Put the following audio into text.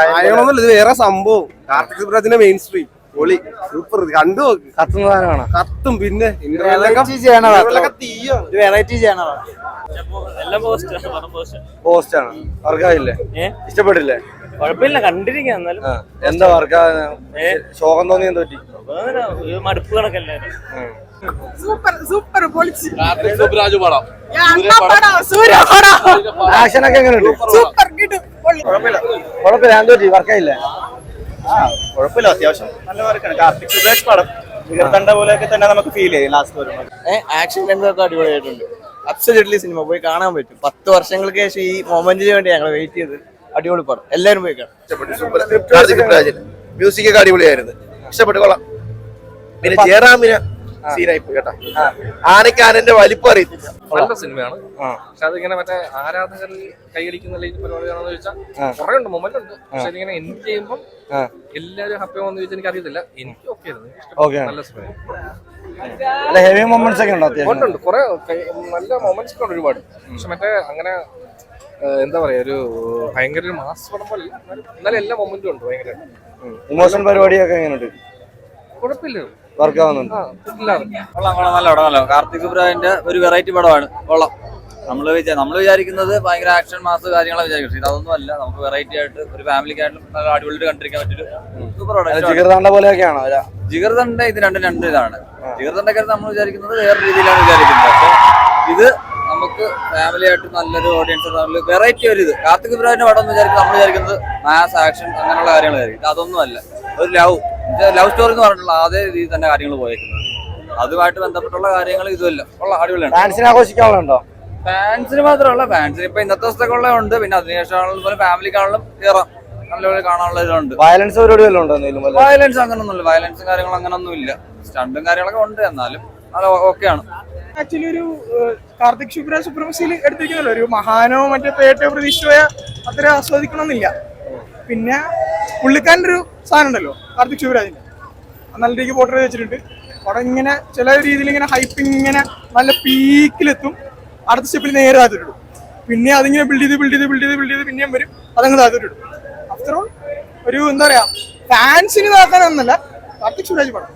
ആയോണമെന്നല്ല ഇത് വേറെ സംഭവം. കാർത്തിക് സുബ്രാജിന്റെ മെയിൻ സ്ട്രീം പൊളി. സൂപ്പർ കണ്ടു കത്തും സാധനമാണ്? കത്തും പിന്നെ പോസ്റ്റ് ആണ് വർക്കാവില്ലേ ഇഷ്ടപ്പെട്ടില്ലേ? കുഴപ്പമില്ല കണ്ടിരിക്കാം എന്നാലും. എന്താ വർക്കാ? ശോകം തോന്നി എന്തോ പറ്റി? മടുപ്പ് കണക്കല്ലേ സൂപ്പർ സൂപ്പർ പൊളിച്ച്. സുബ്രാജ് പടം. സൂര്യ പടം. ആക്ഷൻ ഒക്കെ എങ്ങനെയുണ്ട്? സൂപ്പർ കുഴപ്പമില്ല. എന്താ വർക്കായില്ല? ആ കുഴപ്പമില്ല. അത്യാവശ്യം നല്ല വർക്കാണ്. കാർത്തിക് സുരേഷ് പടം. കണ്ട പോലെയൊക്കെ തന്നെ നമുക്ക് ഫീൽ ചെയ്യും. ലാസ്റ്റ് വരുമ്പോൾ ആക്ഷൻ രംഗമൊക്കെ അടിപൊളിയായിട്ടുണ്ട്. അബ്സല്യൂട്ട്ലി സിനിമ പോയി കാണാൻ പറ്റും. പത്ത് വർഷങ്ങൾക്ക് ശേഷം ഈ മൊമെന്റിന് വേണ്ടി ഞങ്ങൾ വെയിറ്റ് ചെയ്ത് അടിപൊളി പടം. എല്ലാവരും പോയി കാണാം. മ്യൂസിക് ഒക്കെ അടിപൊളിയായിരുന്നു. ഇഷ്ടപ്പെട്ടു. കൊള്ളാം. പിന്നെ ജയറാമിന് സീനായി പോയി കേട്ടോ. ആനയ്ക്ക് ആനന്റെ വലിപ്പം അറിയത്തില്ല. നല്ല സിനിമയാണ്. പക്ഷെ അതിങ്ങനെ മറ്റേ ആരാധകരിൽ കൈയടിക്കുന്ന പരിപാടിയാണെന്ന് ചോദിച്ചാൽ കുറെ ഉണ്ട് മൊമെന്റ് ഉണ്ട് പക്ഷെ ഇതിങ്ങനെ എൻഡ് ചെയ്യുമ്പോൾ. എല്ലാവരും ഹാപ്പി ആവുമെന്ന് ചോദിച്ചാൽ എനിക്ക് അറിയത്തില്ല. എനിക്ക് ഓക്കെ ആയിരുന്നു. നല്ല സിനിമ ഹെവി മൊമെന്റ്സ് ഒക്കെ ഉണ്ട് ഉണ്ട് കുറെ നല്ല മൊമെന്റ്സ് ഒക്കെ ഉണ്ട് ഒരുപാട്. പക്ഷെ മറ്റേ അങ്ങനെ എന്താ പറയാ ഒരു ഭയങ്കര ഒരു മാസ് പടം പോലെ. എന്നാലും എന്നാലും എല്ലാ മൊമെന്റും ഉണ്ട് ഭയങ്കര ഇമോഷൻ പരിപാടിയൊക്കെ എങ്ങനെയുണ്ട്? കുഴപ്പമില്ല. വർക്ക് ആവുന്നുണ്ട്. കൊള്ളാം കൊള്ളാം. നല്ല പടമല്ലോ കാർത്തിക് സുബ്രാജിന്റെ ഒരു വെറൈറ്റി പടമാണ്. കൊള്ളാം. നമ്മൾ നമ്മൾ വിചാരിക്കുന്നത് ഭയങ്കര ആക്ഷൻ മാസ് കാര്യങ്ങളാണ് വിചാരിക്കും അതൊന്നും അല്ല. നമുക്ക് വെറൈറ്റി ആയിട്ട് ഒരു ഫാമിലിക്കായിട്ടും നല്ല അടിപൊളിയായിട്ട് കണ്ടിരിക്കാൻ പറ്റൊരു സൂപ്പർ പടം. പോലെയൊക്കെയാണോ ജിഗർദണ്ഡ ഇത് രണ്ടും രണ്ട് ഇതാണ്. ജിഗർദണ്ഡൊക്കെ നമ്മൾ വിചാരിക്കുന്നത് വേറെ രീതിയിലാണ് വിചാരിക്കുന്നത്. പക്ഷെ ഇത് നമുക്ക് ഫാമിലി ആയിട്ട് നല്ലൊരു ഓഡിയൻസ് വെറൈറ്റി ഒരു ഇത്. കാർത്തിക് സുബ്രാജിന്റെ പടം എന്ന് വിചാരിക്കുന്നത് നമ്മൾ വിചാരിക്കുന്നത് മാസ് ആക്ഷൻ അങ്ങനെയുള്ള കാര്യങ്ങളായിരിക്കും. അതൊന്നും അല്ല. ഒരു ലവ് ലവ് സ്റ്റോറി എന്ന് പറഞ്ഞിട്ടുള്ള അതേ രീതിയിൽ തന്നെ കാര്യങ്ങൾ പോയേക്കുന്നത്. അതുമായിട്ട് ബന്ധപ്പെട്ടുള്ള കാര്യങ്ങൾ ഇതുമല്ല. ഉള്ള അടിപൊളിയാണ്. ഫാൻസിനെ ആഘോഷിക്കാനുണ്ടോ ഫാൻസിന് മാത്രമല്ല ഫാൻസിന് ഇപ്പൊ ഇന്നത്തെ ദിവസത്തേക്കുള്ള ഉണ്ട്. പിന്നെ അതിനുശേഷം ഫാമിലി ഫാമിലിക്കാണെങ്കിലും കയറാം നല്ലപോലെ കാണാനുള്ള ഇതുണ്ട്. വയലൻസ് പരിപാടി വല്ലതും ഉണ്ടോ എന്തെങ്കിലും വയലൻസ് അങ്ങനൊന്നുമില്ല. വയലൻസും കാര്യങ്ങളും അങ്ങനൊന്നും ഇല്ല സ്റ്റണ്ടും കാര്യങ്ങളൊക്കെ ഉണ്ട് എന്നാലും അത് ഓക്കെയാണ്. ആക്ച്വലി ഒരു കാർത്തിക് ശുഭ്ര സുപ്രമസിയിൽ എടുത്തിരിക്കുന്നല്ലോ ഒരു മഹാനോ മറ്റേ പേട്ടോ പ്രതീക്ഷയോ അത്ര ആസ്വദിക്കണമെന്നില്ല. പിന്നെ പുള്ളിക്കാരന്റെ ഒരു സാധനം ഉണ്ടല്ലോ കാർത്തിക് ശിവരാജിന്റെ നല്ല രീതിക്ക് പോട്ടർ വെച്ചിട്ടുണ്ട്. അവിടെ ഇങ്ങനെ ചില രീതിയിൽ ഇങ്ങനെ ഹൈപ്പിംഗ് ഇങ്ങനെ നല്ല പീക്കിലെത്തും അടുത്ത സ്റ്റെപ്പിൽ നേരെ താത്തിട്ടിടും പിന്നെ അതിങ്ങനെ ബിൽഡ് ചെയ്ത് ബിൽഡ് ചെയ്ത് ബിൽഡ് ചെയ്ത് ബിൽഡ് ചെയ്ത് പിന്നെയും വരും. അതങ്ങ് താത്തിട്ടിടും അത്ര ഒരു എന്താ പറയാ ഫാൻസിന് താക്കാനൊന്നല്ല കാർത്തിക് ശിവരാജ് പടം.